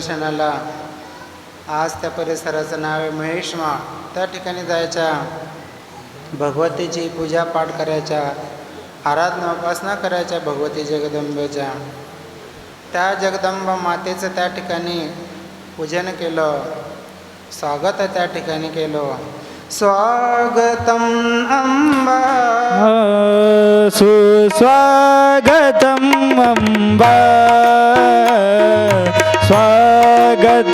दर्शनाला. आज त्या परिसराचं नाव आहे महेशमा. त्या ठिकाणी जायच्या. भगवतीची पूजा पाठ करायच्या. आराधना उपासना करायच्या भगवती जगदंबेच्या. त्या जगदंबा मातेचं त्या ठिकाणी पूजन केलं. स्वागत त्या ठिकाणी केलं. स्वागतम अंबा. सुस्वागतम अंबा.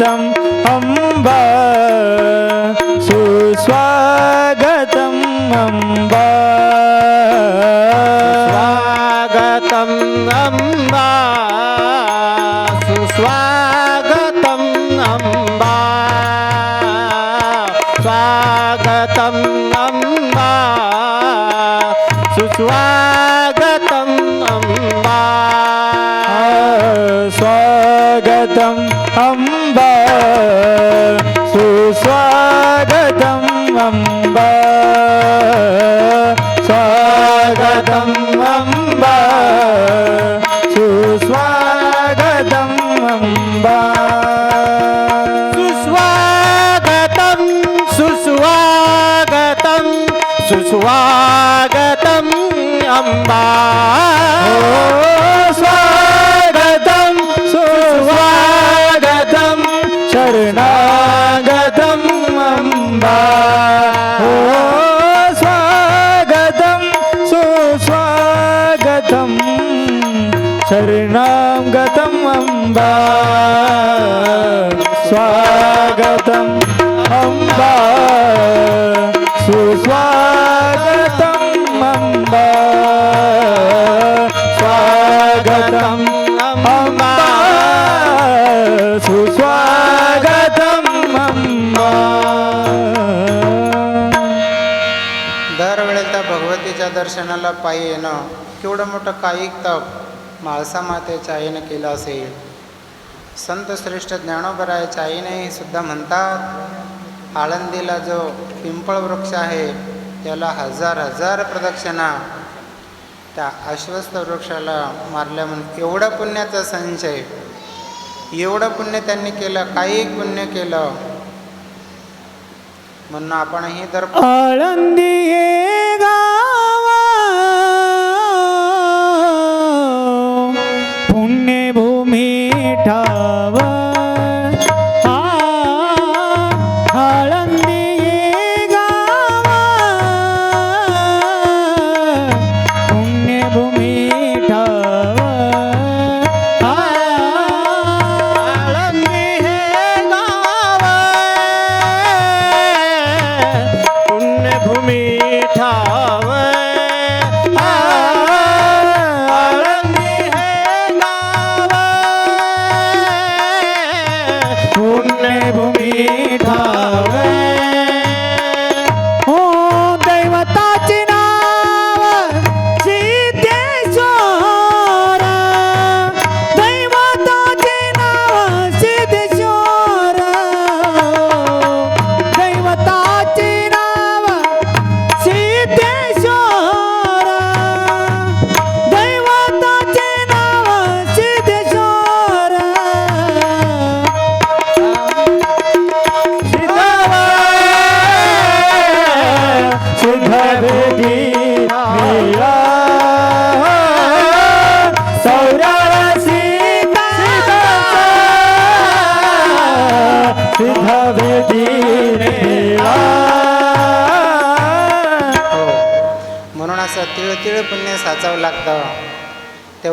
स्वागतम् अम्बा सुस्वागतम् स्वागतम् अम्बा। सुस्वागतम अम्बा। स्वागतम अम्बा। सुस्वागतम अम्बा। दरवेळेला भगवतीच्या दर्शनाला पायी येणं केवढं मोठं कायिक तप म्हाळसा मातेच्या आईनं केलं असेल. संत श्रेष्ठ ज्ञानोबरायाच्या आईने सुद्धा म्हणतात आळंदीला जो पिंपळ वृक्ष आहे त्याला हजार हजार प्रदक्षिणा. त्या अश्वस्थ वृक्षाला मारल्या म्हणून एवढं पुण्याचा संचय एवढं पुण्य त्यांनी केलं काही पुण्य केलं. म्हणून आपणही तर आळंदी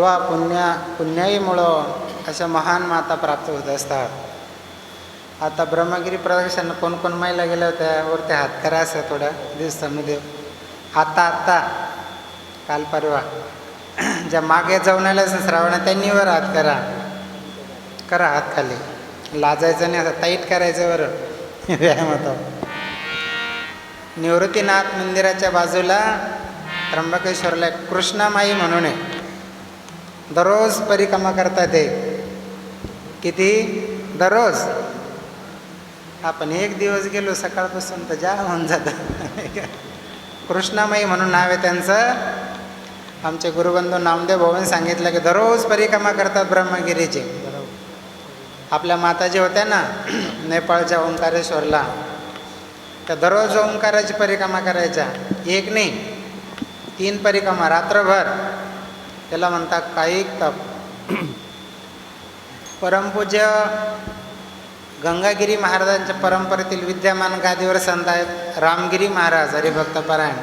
सेवा पुण्या पुण्याईमुळं अशा महान माता प्राप्त होत असतात. आता ब्रह्मगिरी प्रदर्शन कोण कोण महिला गेल्या होत्या? वरती हात करा असं थोड्या दिवसामध्ये आत्ता आत्ता काल परवा. ज्या मागे जाऊन आल्या असं श्रावणात त्यांनी वर हात करा. करा हात खाली. लाजायचं नाही असं टाईट करायचं बरं. व्यायाम होतो निवृत्तीनाथ मंदिराच्या बाजूला त्र्यंबकेश्वरला एक कृष्णामाई म्हणून आहे. दररोज परिक्रमा करता येते किती? दररोज. आपण एक दिवस गेलो सकाळपासून तर जा होऊन जातं. कृष्णामाई म्हणून नाव आहे त्यांचं. आमचे गुरुबंधू नामदेव भाऊने सांगितलं की दररोज परिक्रमा करतात ब्रह्मगिरीचे. आपल्या माताजी होत्या ना नेपाळच्या ओंकारेश्वरला. त्या दररोज ओंकाराची परिक्रमा करायच्या. एक नाही तीन परिक्रमा रात्रभर. त्याला म्हणतात कायिक तप. परमपूज्य गंगागिरी महाराजांच्या परंपरेतील विद्यमान गादीवर संत आहेत रामगिरी महाराज हरिभक्त परायण.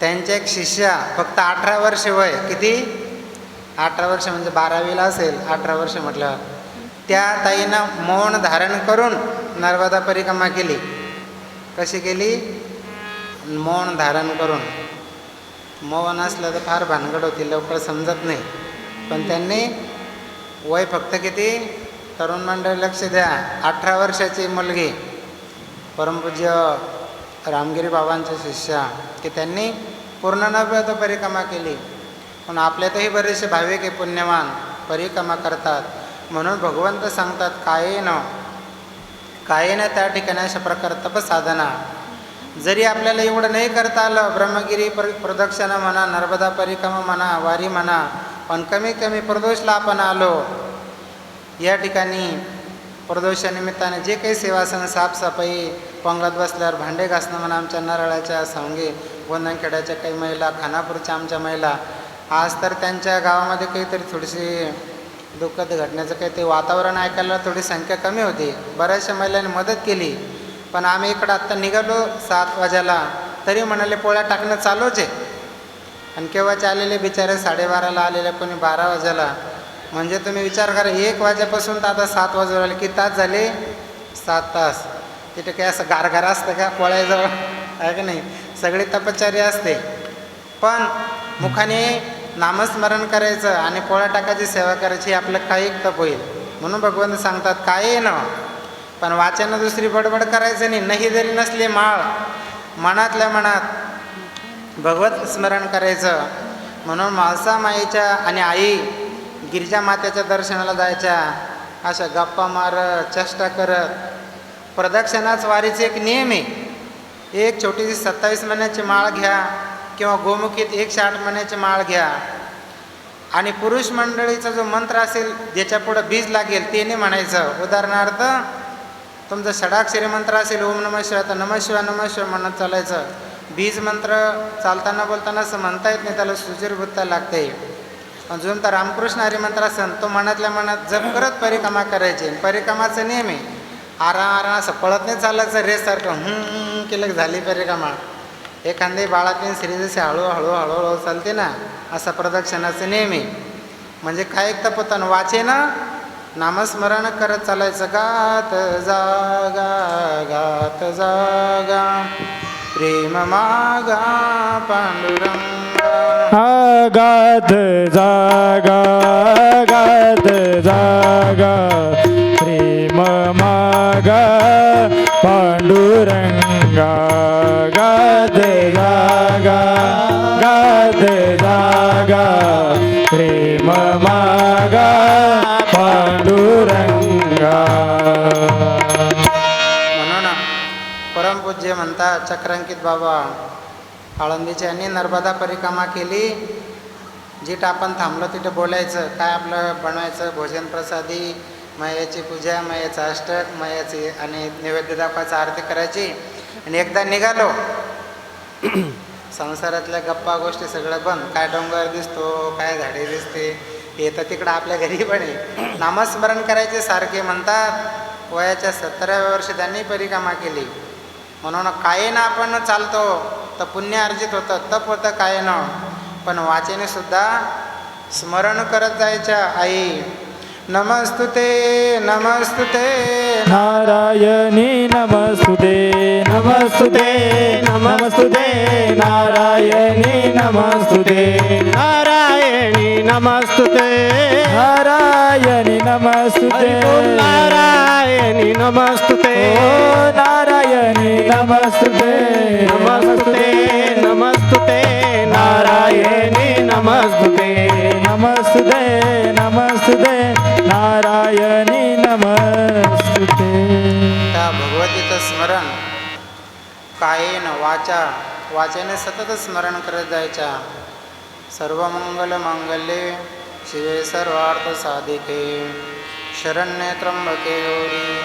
त्यांच्या एक शिष्या फक्त अठरा वर्ष वय किती? अठरा वर्ष म्हणजे बारावीला असेल अठरा वर्ष म्हटल्यावर त्या ताईनं मौन धारण करून नर्मदा परिक्रमा केली. कशी केली? मौन धारण करून. मौन असलं तर फार भानगड होती लवकर समजत नाही. पण त्यांनी वय फक्त किती? तरुण मंडळी लक्ष द्या. अठरा वर्षाची मुलगी परमपूज्य रामगिरी बाबांच्या शिष्या की त्यांनी पूर्ण नव्यात परिक्रमा केली. पण आपल्यातही बरेचसे भाविक आहे पुण्यवान परिक्रमा करतात. म्हणून भगवंत सांगतात कायेनं कायेनं त्या ठिकाणी अशा प्रकार तपसाधना जरी आपल्याला एवढं नाही करता आलं ब्रह्मगिरी प्र प्रदक्षिणा म्हणा नर्मदा परिक्रमा म्हणा वारी म्हणा पण कमीत कमी प्रदोषला आपण आलो. या ठिकाणी प्रदोषानिमित्ताने जे काही सेवासन साफसफाई पंगत बसल्यावर भांडे घासणं म्हणा आमच्या नारळाच्या सांगे गोंदनखेड्याच्या काही महिला खानापूरच्या आमच्या महिला आज तर त्यांच्या गावामध्ये काहीतरी थोडीशी दुःखद घटनेचं काही ते वातावरण ऐकायला थोडी संख्या कमी होती. बऱ्याचशा महिलांनी मदत केली. पण आम्ही इकडं आत्ता निघालो सात वाजायला. तरी म्हणाले पोळ्या टाकणं चालूच आहे. आणि केव्हाचे आलेले बिचारे साडेबाराला आलेले कोणी बारा वाजायला. म्हणजे तुम्ही विचार करा एक वाजेपासून तर आता सात वाजून आले किती तास झाले? सात तास. तिथे काय असं गारगार असतं का पोळ्याजवळ? आहे का नाही? सगळी तपश्चर्या असते. पण मुखाने नामस्मरण करायचं आणि पोळ्या टाकायची सेवा करायची आपलं काही तप होईल. म्हणून भगवंत सांगतात काय ना? पण वाचनं दुसरी बडबड करायचं नाही. नाही जरी नसली माळ मनातल्या मनात भगवत स्मरण करायचं. म्हणून माळसा माईच्या आणि आई गिरिजा मातेच्या दर्शनाला जायच्या. अशा गप्पा मारत चेष्टा करत. प्रदक्षिणाच वारीचे एक नियम आहे. एक छोटीशी सत्तावीस महिन्याची माळ घ्या किंवा गोमुखीत एकशे आठ महिन्याची माळ घ्या. आणि पुरुष मंडळीचा जो मंत्र असेल ज्याच्या पुढं बीज लागेल ते नाही म्हणायचं. उदाहरणार्थ तुमचं षडाक्षरी मंत्र असेल ओम नम शिवाय तर नम शिवाय नम शिवाय म्हणत चालायचं. बीज मंत्र चालताना बोलताना असं म्हणता येत नाही त्याला सुजीरभूतता लागते. अजून तर रामकृष्ण हरिमंत्र असेल तो मनातल्या मनात जप करत परिक्रमा करायची. परिक्रमाचा नियम आहे आरा आरा असं पळत नाही चालायचं रेससारखं हं केलं झाली परिक्रमा. एखादी बाळातीन श्री जसे हळूहळू हळूहळू चालते ना असा प्रदक्षिणाचं नियम आहे. म्हणजे काय एक तपतन वाचे ना नामस्मरण करत चालायचं गात जागा गात जागा. प्रेम मागा पांडुरंगा. गात जागा गात जागा. प्रेम मागा पांडुरंगा. गात जागा गात जागा. प्रेम मागा जे म्हणतात चक्रांकित बाबा आळंदीची यांनी नर्मदा परिक्रमा केली. जिथं आपण थांबलो तिथं बोलायचं काय आपलं बनवायचं भोजन प्रसादी मयाची पूजा मयाचं अष्टक मयाची आणि नैवेद्य दाखवायचं आरती करायची. आणि एकदा निघालो. संसारातल्या गप्पा गोष्टी सगळं बंद. काय डोंगर दिसतो काय झाडे दिसते हे तर तिकडं आपल्या घरी पण आहे. नामस्मरण करायचे सारखे म्हणतात. वयाच्या सतराव्या वर्षी त्यांनी परिक्रमा केली. म्हणून कायेनं आपण चालतो तर पुण्य अर्जित होतं तप होतं कायेनं. पण वाचेने सुद्धा स्मरण करत जायच्या आई. नमस्तुते नमस्तुते नारायणी नमस्तुते नमस्तुते नमस्तुते नारायणी नमस्तुते नारायणी नमस्तुते नारायणी नमस्तुते नारायणी नमस्तुते ओ नारायणी नमस्तुते नमस्तुते नमस्तुते नारायणी नमस्तुते नमस्तुते नमस्तुते नारायणी कायेन वाचा वाचेने सतत स्मरण करत जायच्या सर्व मंगल मांगल्ये शिवे सर्वार्थ साधिके. शरण्ये त्र्यंबके गौरी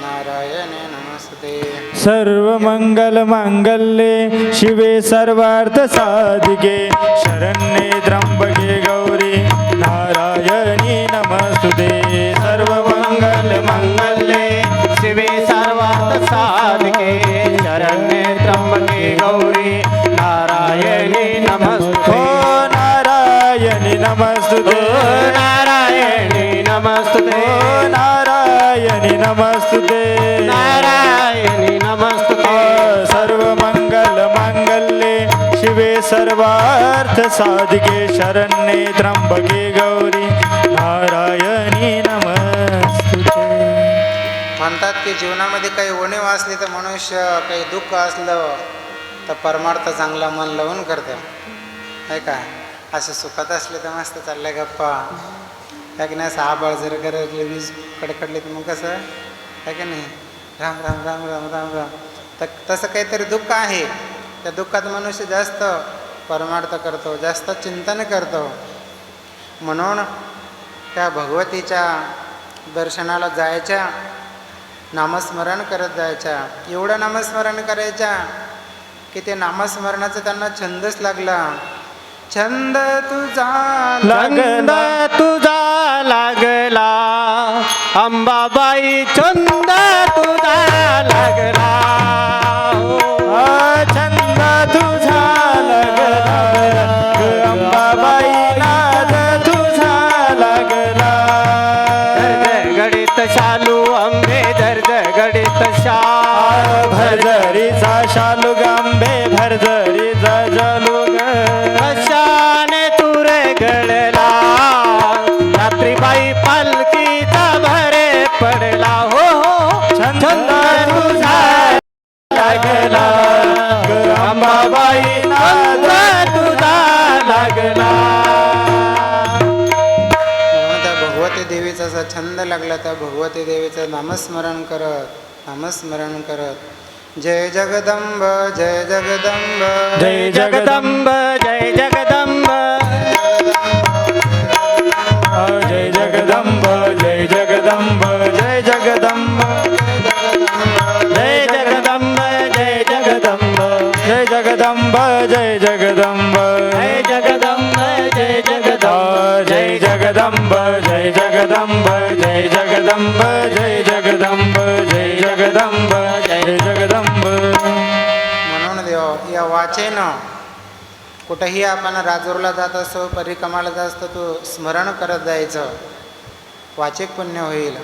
नारायणे नमस्ते. सर्वमङ्गलमाङ्गल्ये शिवे सर्वार्थ साधिके. शरण्ये त्र्यंबके गौरी नारायणी नमस्तुते नारायणी नमस्ते ओ नारायणी नमस्तुते. नारायणी नमस्ते सर्वमङ्गलमाङ्गल्ये शिवे सर्वार्थसाधिके शरण्ये त्र्यम्बके गौरी. नारायणी नमस्तुते. म्हणतात की जीवनामध्ये काही उणीव असली तर मनुष्य काही दुःख असलं तर परमार्थ चांगला मन लावून करतं. आहे का? असे सुखात असले तर मस्त चालल्या गप्पा. काय की नाही असं आबाळ जर गरजले वीज कडकडले तर मग कसं? आहे की नाही? राम राम राम राम राम राम. तर तसं काहीतरी दुःख आहे. त्या दुःखात मनुष्य जास्त परमार्थ करतो जास्त चिंतन करतो. म्हणून त्या भगवतीच्या दर्शनाला जायच्या नामस्मरण करत जायच्या. एवढं नामस्मरण करायच्या की ते नामस्मरणाचा त्यांना छंदच लागला. छंद तुझा छंद तुझा लागला. अंबाबाई छंद लागला. अंबाबाई नाद लागला. भगवती देवीचा असा छंद लागला त्या भगवती देवीचं नामस्मरण करत नामस्मरण करत. जय जगदंब जय जगदंब. जय जगदंब जय जगदंब. जय जगदंब. जय जगदंब जगदंब जय जगदंब। जय जगदंब जय जगदंब जय जगदंब जय जगदंब जय जगदंब जय जगदंब जय जगदंब जय जगदंब। म्हणून देव या वाचेनं कुठंही आपण राजूरला जात असतो परिक्रमाला जात असतो तो स्मरण करत जायचं. वाचिक पुण्य होईल.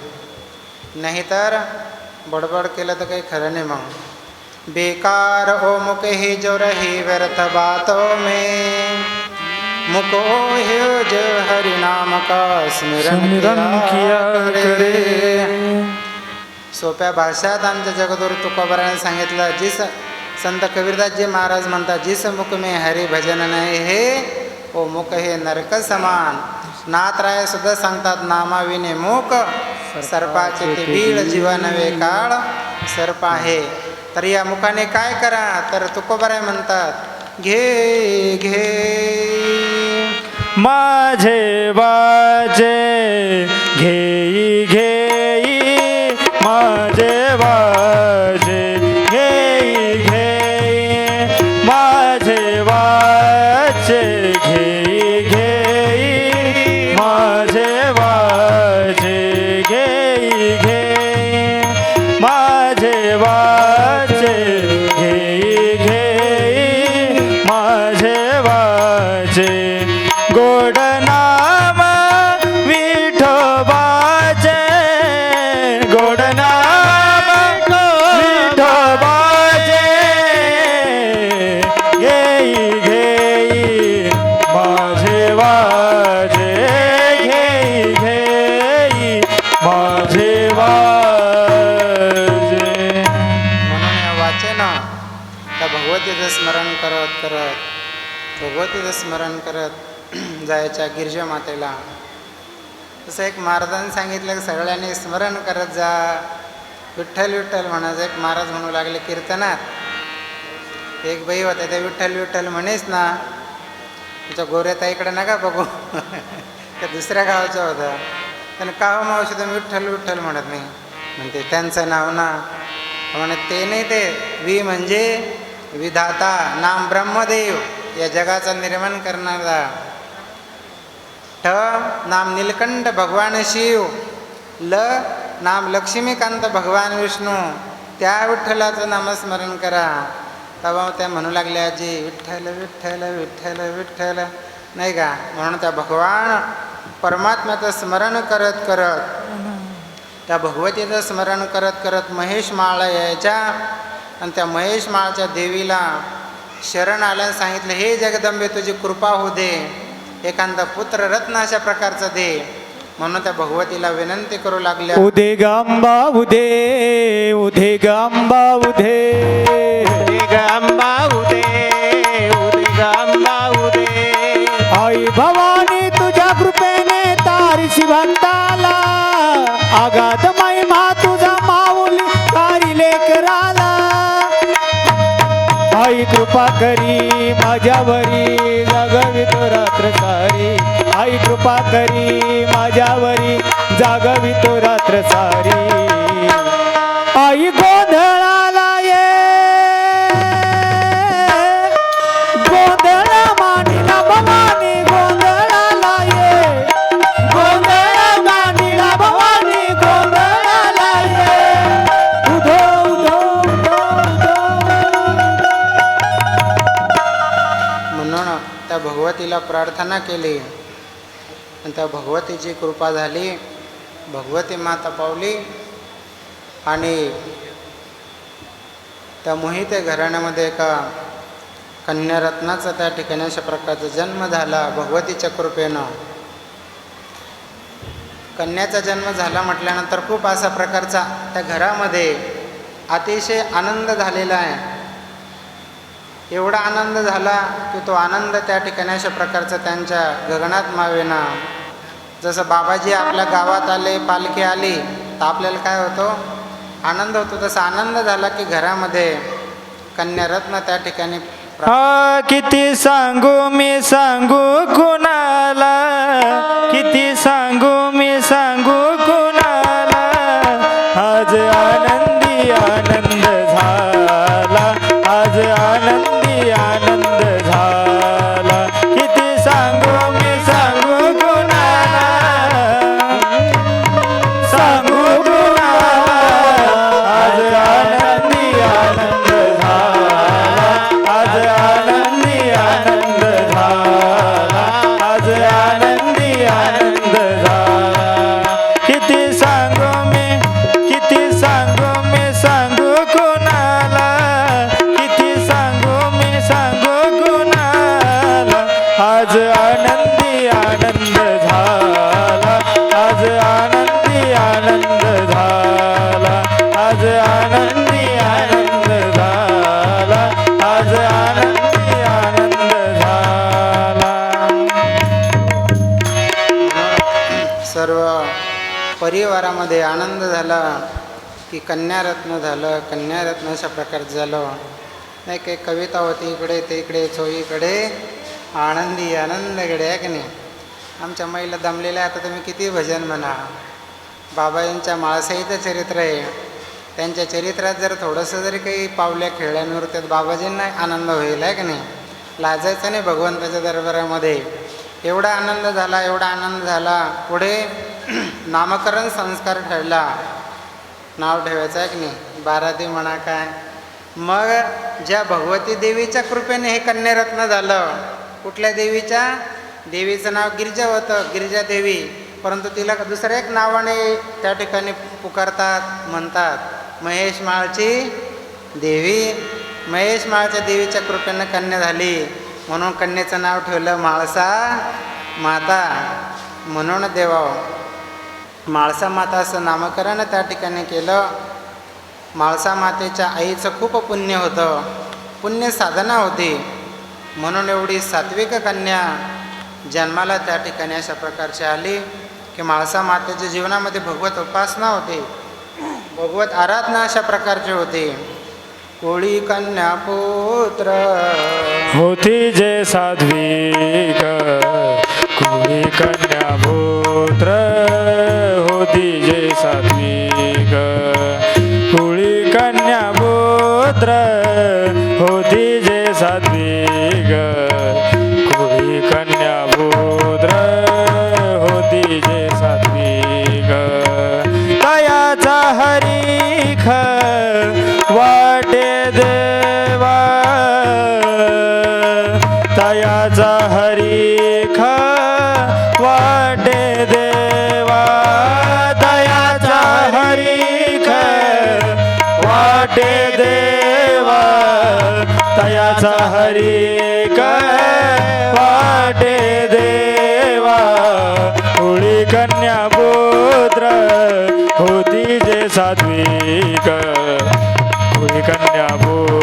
नाहीतर बडबड केलं तर काही खरं नाही मग. बेकार ओ मुक ही जो रही व्यर्थ बातों में। मुको हे जो हरि नाम का स्मरण किया करे। सोप्या भाषात आमच्या जगद्गुरु तुकोबाराने सांगितलं जिस संत कबीरदासजी महाराज म्हणतात जिस मुख में हरी भजन नाही हे ओ मुख हे नरक समान। नाथराय सुद्धा सांगतात नामाविने मुख सर्पाचे ते बीळ जीवनवे काळ सर्प आहे तर या मुखाने काय करा? तर तुकोबाराय म्हणतात घे घे. माझे वाजे घे करत भगवतीचं स्मरण करत जायच्या गिरजा मातेला. तसं एक महाराजांनी सांगितलं की सगळ्यांनी स्मरण करत जा. विठ्ठल विठ्ठल म्हणायचं एक महाराज म्हणू लागले कीर्तनात. एक बाई होत्या त्या विठ्ठल विठ्ठल म्हणेच ना तुमच्या गोऱ्याताईकडे नका बघू. त्या दुसऱ्या गावाच्या होत्या पण का हो मावशी तुम्ही विठ्ठल विठ्ठल म्हणत नाही? म्हणते त्यांचं नाव ना. म्हणे ते नाही ते वि म्हणजे विधाता नाम ब्रह्मदेव या जगाचं निर्माण करणारा. ठ नाम नीलकंठ भगवान शिव ल नाम लक्ष्मीकांत भगवान विष्णू. त्या विठ्ठलाचं नामस्मरण करा. तेव्हा त्या म्हणू लागल्या आजी विठ्ठल विठ्ठल विठ्ठल विठ्ठल. नाही का? म्हणून त्या भगवान परमात्म्याचं स्मरण करत करत. त्या भगवतीचं स्मरण करत करत महेश माळा यायच्या. आणि त्या महेश माळच्या देवीला शरण आल्यानं सांगितलं हे जगदंबे तुझी कृपा होऊ दे. एखादा पुत्र रत्न अशा प्रकारचं दे. म्हणून त्या भगवतीला विनंती करू लागल्या. उदे गांबा उदे उदे गांबा उदे. उदे गांबा उदे उदे गांबा उदे. आई भवानी तुझ्या कृपेने तारीशी भक्ताला आगात महिमा तुझा माऊली तारी लेकराला आई कृपा करी माझ्यावरी जागवित रात्र सारी. आई कृपा करी माझ्यावरी जागवित रात्र सारी. आई गोंधळाला प्रार्थना केली. नंतर भगवतीची कृपा झाली. भगवती माता पावली. आणि त्या मोहिते घराण्यामध्ये एका कन्यारत्नाचा त्या ठिकाणी अशा प्रकारचा जन्म झाला भगवतीच्या कृपेनं. कन्याचा जन्म झाला म्हटल्यानंतर खूप असा प्रकारचा त्या घरामध्ये अतिशय आनंद झालेला आहे. एवढा आनंद झाला की तो आनंद त्या ठिकाणी अशा प्रकारचा त्यांच्या गगनात मावेना. जसं बाबाजी आपल्या गावात आले पालखी आली तर आपल्याला काय होतो? आनंद होतो. तसा आनंद झाला की घरामध्ये कन्यारत्न त्या ठिकाणी किती सांगू मी सांगू कुणाला? किती सांगू आज आनंदी परिवारामध्ये आनंद झाला की कन्यारत्न झालं कन्यारत्न अशा प्रकारचं झालं. नाही काही कविता होती इकडे ते इकडे चोईकडे आनंदी आनंदकडे आहे की नाही? आमच्या महिला दमलेल्या आता तुम्ही किती भजन म्हणा. बाबाजींच्या माळसाईचं चरित्र आहे. त्यांच्या चरित्रात जर थोडंसं जरी काही पावल्या खेळल्यावर त्यात बाबाजींना आनंद होईल आहे की नाही? लाजायचं नाही भगवंताच्या दरबारामध्ये. एवढा आनंद झाला एवढा आनंद झाला. पुढे नामकरण संस्कार ठरला नाव ठेवायचं आहे की नाही? बारादी म्हणा काय. मग ज्या भगवती देवीच्या कृपेने हे कन्यारत्न झालं कुठल्या देवीच्या? देवीचं नाव गिरिजा होतं गिरिजा देवी परंतु तिला दुसऱ्या एक नावाने त्या ठिकाणी पुकारतात म्हणतात महेश माळची देवी. महेश माळच्या देवीच्या कृपेनं कन्या झाली. म्हणून कन्येचं नाव ठेवलं माळसा माता. म्हणून देवा माळसा माता असं नामकरण त्या ठिकाणी केलं. माळसा मातेच्या आईचं खूप पुण्य होतं. पुण्य साधना होती. म्हणून एवढी सात्विक कन्या जन्माला त्या ठिकाणी अशा प्रकारची आली की माळसा मातेच्या जीवनामध्ये भगवत उपासना होती. भगवत आराधना अशा प्रकारची होती. कोळी कन्या पुत्र. होती जे साध्वी कुणी कन्या भूत्र सात्विक. होळी कन्या भू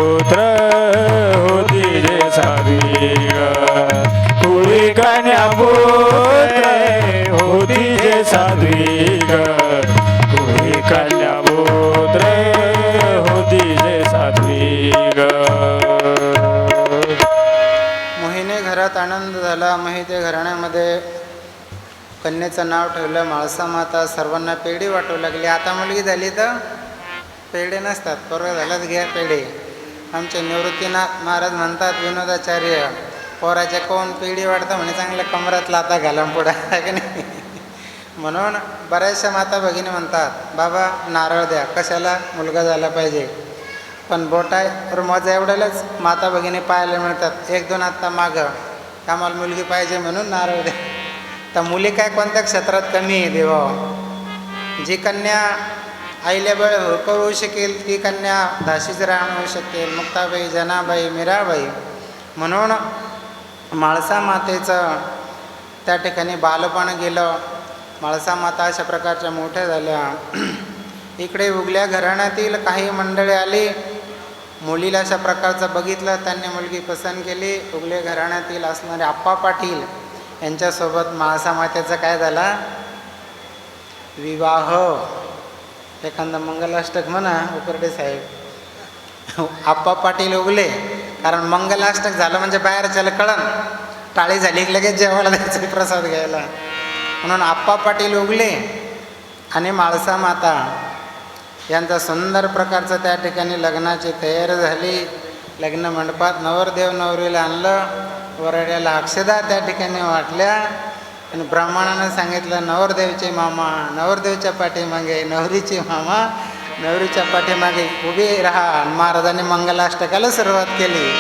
कन्येचं नाव ठेवलं माळसा माता सर्वांना पेढी वाटू लागली. आता मुलगी झाली तर पेढे नसतात. पोरं झालाच घ्या पेढे. आमचे निवृत्तीनाथ महाराज म्हणतात विनोदाचार्य पोराच्या कोण पेढी वाटतं म्हणे चांगल्या कमरात लाता घाला पुढं. की नाही? म्हणून बऱ्याचशा माता भगिनी म्हणतात बाबा नारळ द्या. कशाला? मुलगा झाला पाहिजे. पण बोटाय तर मजा एवढ्यालाच माता भगिनी पाहायला मिळतात. एक दोन आत्ता मागं. आम्हाला मुलगी पाहिजे म्हणून नारळ द्या. तर मुली काय कोणत्या क्षेत्रात कमी आहे देवा? जी कन्या आईल्या वेळ होकर होऊ शकेल ती कन्या दाशीच राहणं होऊ शकेल. मुक्ताबाई जनाबाई मीराबाई. म्हणून माळसा मातेचं त्या ठिकाणी बालपण गेलं. माळसा माता अशा प्रकारच्या मोठ्या झाल्या. इकडे उगल्या घराण्यातील काही मंडळी आली. मुलीला अशा प्रकारचं बघितलं. त्यांनी मुलगी पसंत केली. उगले घराण्यातील असणारे आप्पा पाटील यांच्यासोबत माळसा मातेचा काय झाला? विवाह. एखादा मंगलाष्टक म्हणा उकरडे साहेब. आप्पा पाटील उगले कारण मंगलाष्टक झालं म्हणजे बाहेरच्याला कळण. टाळी झाली की लगेच जेवायला द्यायचं प्रसाद घ्यायला. म्हणून आप्पा पाटील उगले आणि माळसा माता. यांचा सुंदर प्रकारचं त्या ठिकाणी लग्नाची तयारी झाली. लग्न मंडपात नवरदेव नवरीला आणलं. वरड्याला अक्षदा त्या ठिकाणी वाटल्या. आणि ब्राह्मणानं सांगितलं नवरदेवचे मामा नवरदेवच्या पाठीमागे नवरीचे मामा नवरीच्या पाठीमागे उभे राहा. महाराजांनी मंगलाष्टकाला सुरुवात केली.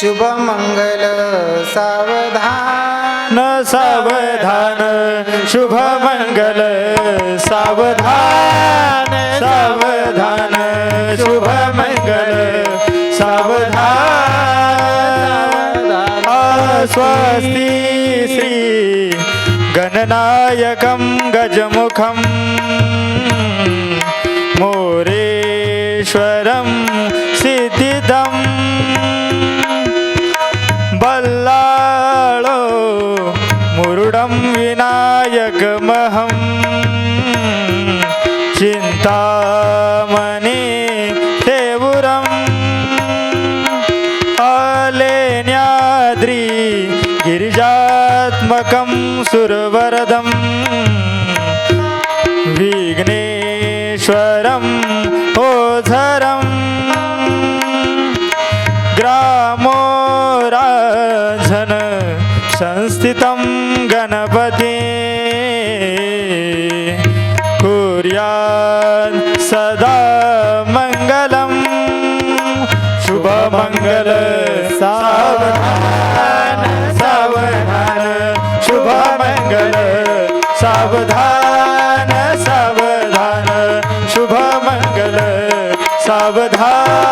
शुभ मंगल सावधान. न सावधान शुभ मंगल सावधान सावधान शुभ मंगल सावधान स्वस्ति श्री गणनायकं गजमुखं विघ्नेश्वरं ओझरम् ग्रामोराझन संस्थितं सावधान।